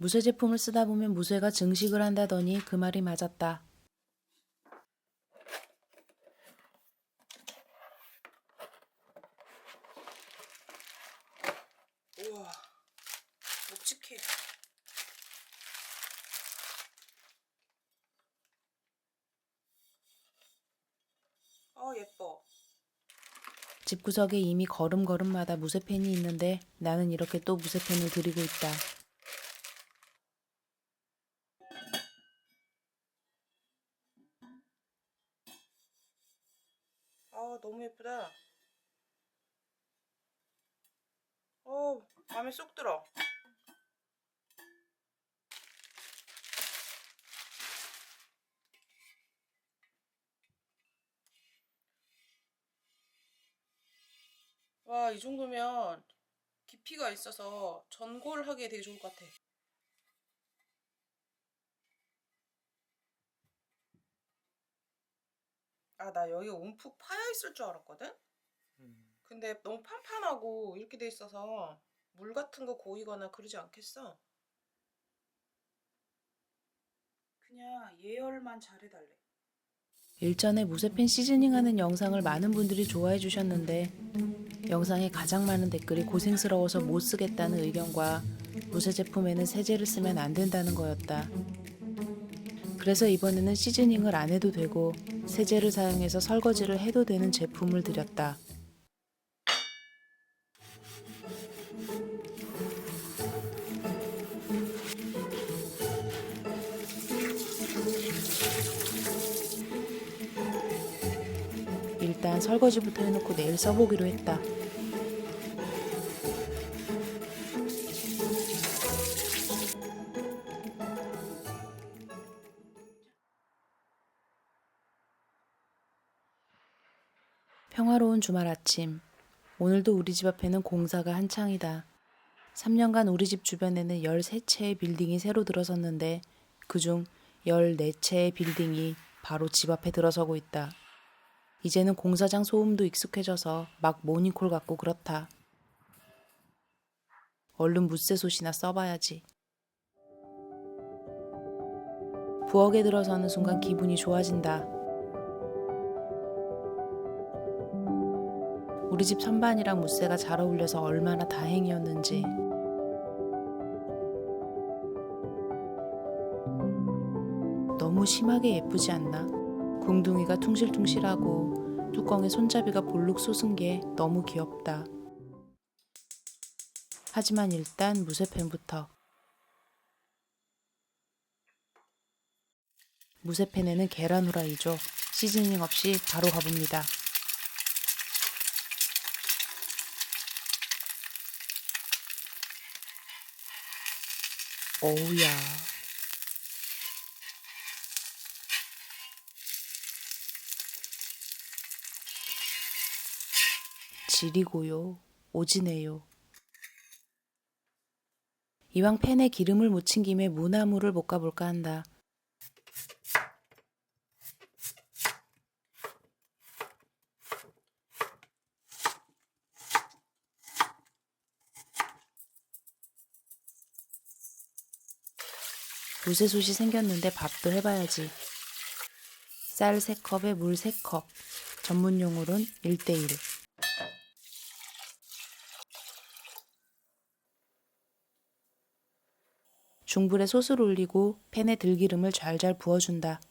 무쇠 제품을 쓰다 보면 무쇠가 증식을 한다더니 그 말이 맞았다. 우와 묵직해 어 예뻐 집구석에 이미 걸음걸음마다 무쇠펜이 있는데 나는 이렇게 또 무쇠펜을 들이고 있다. 마음에 쏙 들어. 와 이 정도면 깊이가 있어서 전골하기에 되게 좋을 것 같아. 아 나 여기 움푹 파여 있을 줄 알았거든? 근데 너무 판판하고 이렇게 돼 있어서 물 같은 거 고이거나 그러지 않겠어? 그냥 예열만 잘해달래. 일전에 무쇠펜 시즈닝하는 영상을 많은 분들이 좋아해 주셨는데 영상에 가장 많은 댓글이 고생스러워서 못 쓰겠다는 의견과 무쇠 제품에는 세제를 쓰면 안 된다는 거였다. 그래서 이번에는 시즈닝을 안 해도 되고 세제를 사용해서 설거지를 해도 되는 제품을 드렸다. 일단 설거지부터 해놓고 내일 써보기로 했다. 평화로운 주말 아침. 오늘도 우리 집 앞에는 공사가 한창이다. 3년간 우리 집 주변에는 13채의 빌딩이 새로 들어섰는데 그중 14채의 빌딩이 바로 집 앞에 들어서고 있다. 이제는 공사장 소음도 익숙해져서 막 모닝콜 같고 그렇다. 얼른 무쇠솥이나 써봐야지. 부엌에 들어서는 순간 기분이 좋아진다. 우리 집 선반이랑 무쇠가 잘 어울려서 얼마나 다행이었는지. 너무 심하게 예쁘지 않나? 궁둥이가 퉁실퉁실하고 뚜껑에 손잡이가 볼록 솟은 게 너무 귀엽다. 하지만 일단 무쇠펜부터. 무쇠펜에는 계란 후라이죠. 시즈닝 없이 바로 가봅니다. 어우야. 지리고요. 오지네요. 이왕 팬에 기름을 묻힌 김에 무나무를 볶아볼까 한다. 무쇠솥이 생겼는데 밥도 해봐야지. 쌀 3컵에 물 3컵. 전문 용어로는 1대1. 중불에 솥을 올리고 팬에 들기름을 잘잘 부어준다.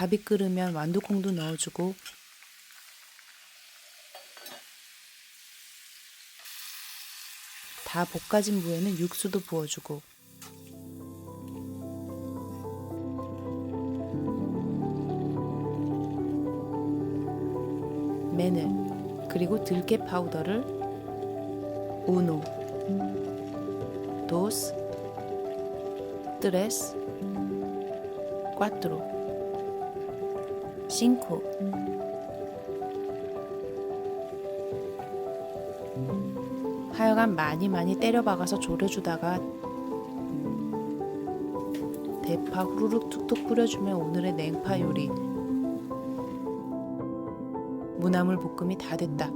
밥이 끓으면 완두콩도 넣어주고. 다 볶아진 무에는 육수도 부어주고. 마늘 그리고 들깨 파우더를 우노 dos tres cinco 하여간 많이 많이 때려박아서 졸여주다가 대파 후루룩 툭툭 뿌려주면 오늘의 냉파 요리 무나물 볶음이 다 됐다.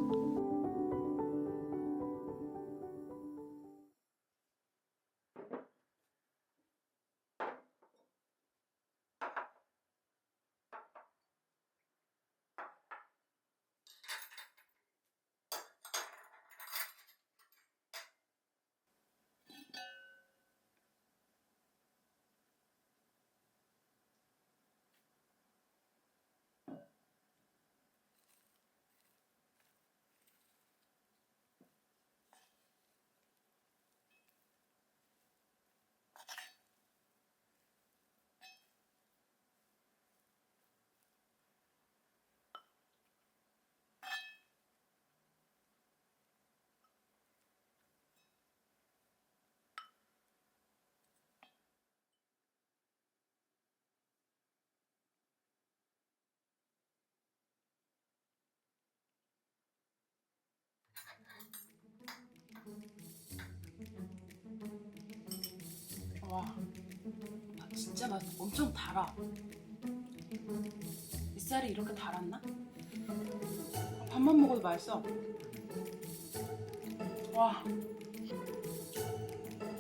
와, 아, 진짜 맛 엄청 달아. 이 쌀이 이렇게 달았나? 밥만 먹어도 맛있어. 와,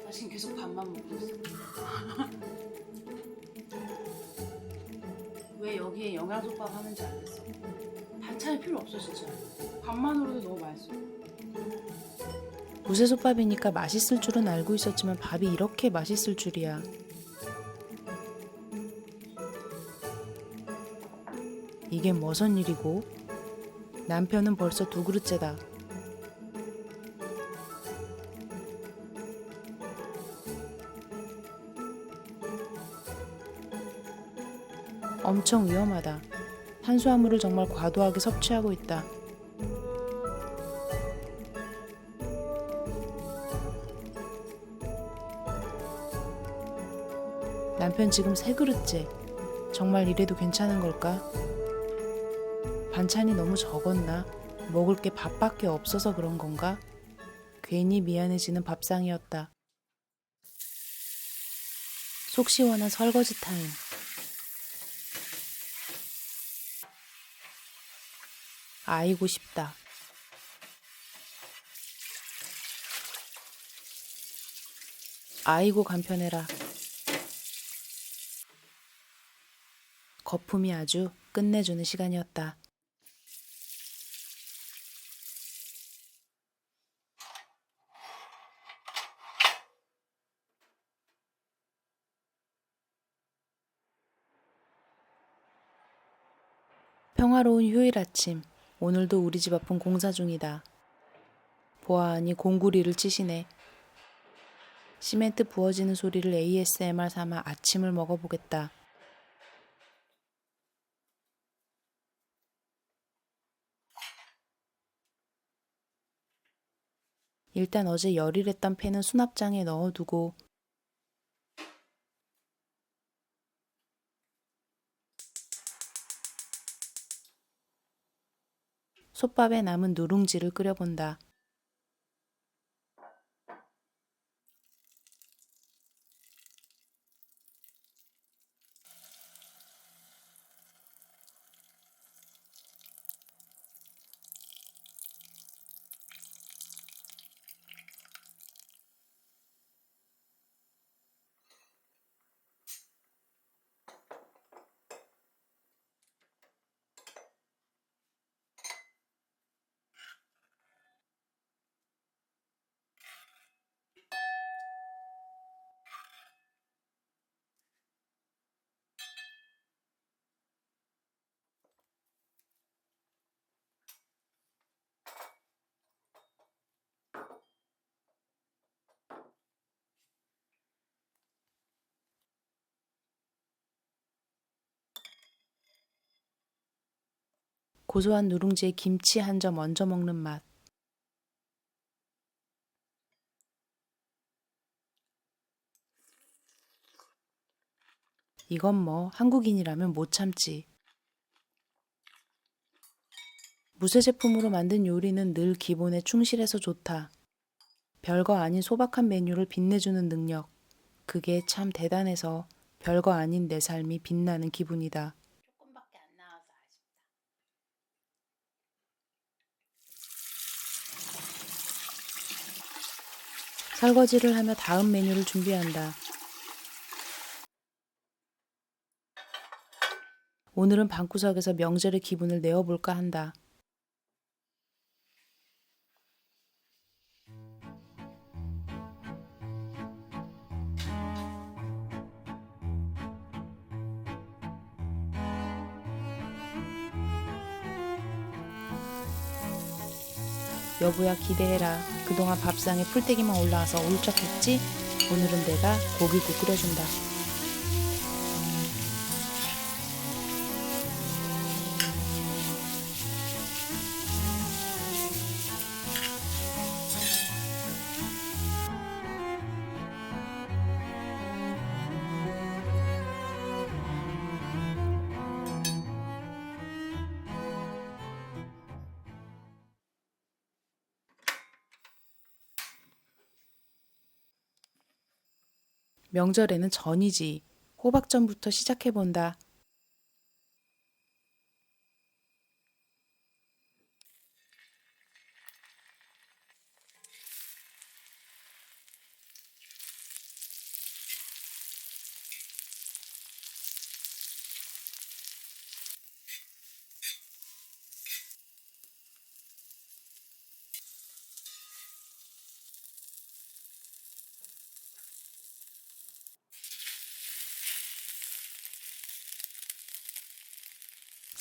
나 지금 계속 밥만 먹고 있어. 왜 여기에 영양솥밥 하는지 알겠어. 반찬이 필요 없어 진짜. 밥만으로도 너무 맛있어. 무쇠솥밥이니까 맛있을 줄은 알고 있었지만 밥이 이렇게 맛있을 줄이야. 이게 뭐선 일이고? 남편은 벌써 두 그릇째다. 엄청 위험하다. 탄수화물을 정말 과도하게 섭취하고 있다. 남편 지금 세 그릇째. 정말 이래도 괜찮은 걸까? 반찬이 너무 적었나? 먹을 게 밥밖에 없어서 그런 건가? 괜히 미안해지는 밥상이었다. 속 시원한 설거지 타임. 아이고 싶다. 아이고 간편해라. 거품이 아주 끝내주는 시간이었다. 평화로운 휴일 아침. 오늘도 우리 집 앞은 공사 중이다. 보아하니 공구리를 치시네. 시멘트 부어지는 소리를 ASMR 삼아 아침을 먹어보겠다. 일단 어제 열일했던 펜은 수납장에 넣어두고 솥밥에 남은 누룽지를 끓여본다. 고소한 누룽지에 김치 한 점 얹어 먹는 맛. 이건 뭐 한국인이라면 못 참지. 무쇠 제품으로 만든 요리는 늘 기본에 충실해서 좋다. 별거 아닌 소박한 메뉴를 빛내주는 능력. 그게 참 대단해서 별거 아닌 내 삶이 빛나는 기분이다. 조금밖에 안 나와서 아쉽다. 설거지를 하며 다음 메뉴를 준비한다. 오늘은 방구석에서 명절의 기분을 내어볼까 한다. 여보야 기대해라. 그동안 밥상에 풀떼기만 올라와서 울적했지? 오늘은 내가 고기국 끓여준다. 명절에는 전이지. 호박전부터 시작해본다.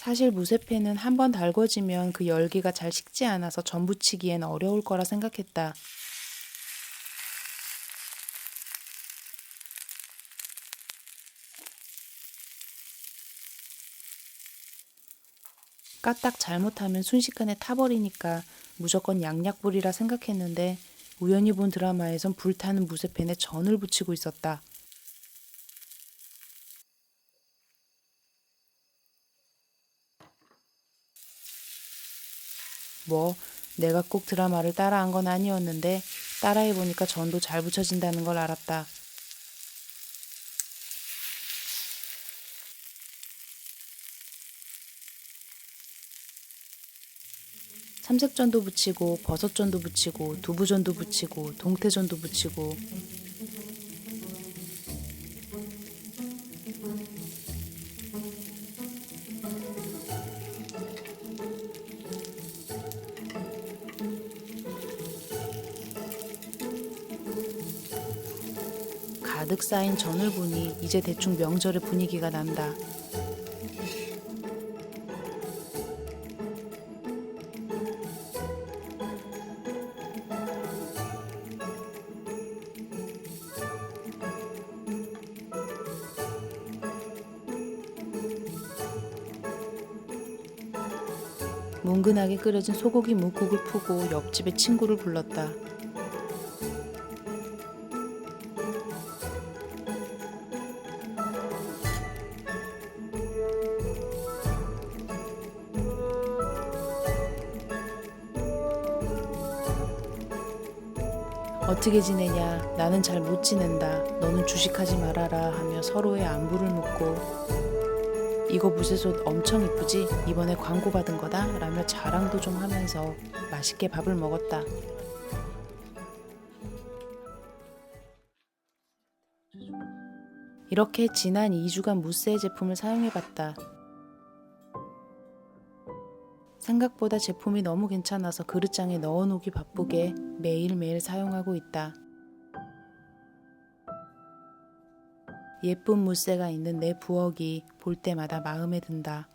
사실 무쇠팬은 한 번 달궈지면 그 열기가 잘 식지 않아서 전 부치기엔 어려울 거라 생각했다. 까딱 잘못하면 순식간에 타버리니까 무조건 양약불이라 생각했는데 우연히 본 드라마에선 불타는 무쇠팬에 전을 붙이고 있었다. 뭐 내가 꼭 드라마를 따라한 건 아니었는데 따라해보니까 전도 잘 붙여진다는 걸 알았다. 삼색전도 붙이고 버섯전도 붙이고 두부전도 붙이고 동태전도 붙이고 가득 쌓인 전을 보니 이제 대충 명절의 분위기가 난다. 뭉근하게 끓여진 소고기 묵국을 푸고 옆집에 친구를 불렀다. 어떻게 지내냐? 나는 잘 못 지낸다. 너는 주식하지 말아라 하며 서로의 안부를 묻고 이거 무쇠솥 엄청 이쁘지? 이번에 광고 받은 거다? 라며 자랑도 좀 하면서 맛있게 밥을 먹었다. 이렇게 지난 2주간 무쇠 제품을 사용해봤다. 생각보다 제품이 너무 괜찮아서 그릇장에 넣어놓기 바쁘게 매일매일 사용하고 있다. 예쁜 무쇠가 있는 내 부엌이 볼 때마다 마음에 든다.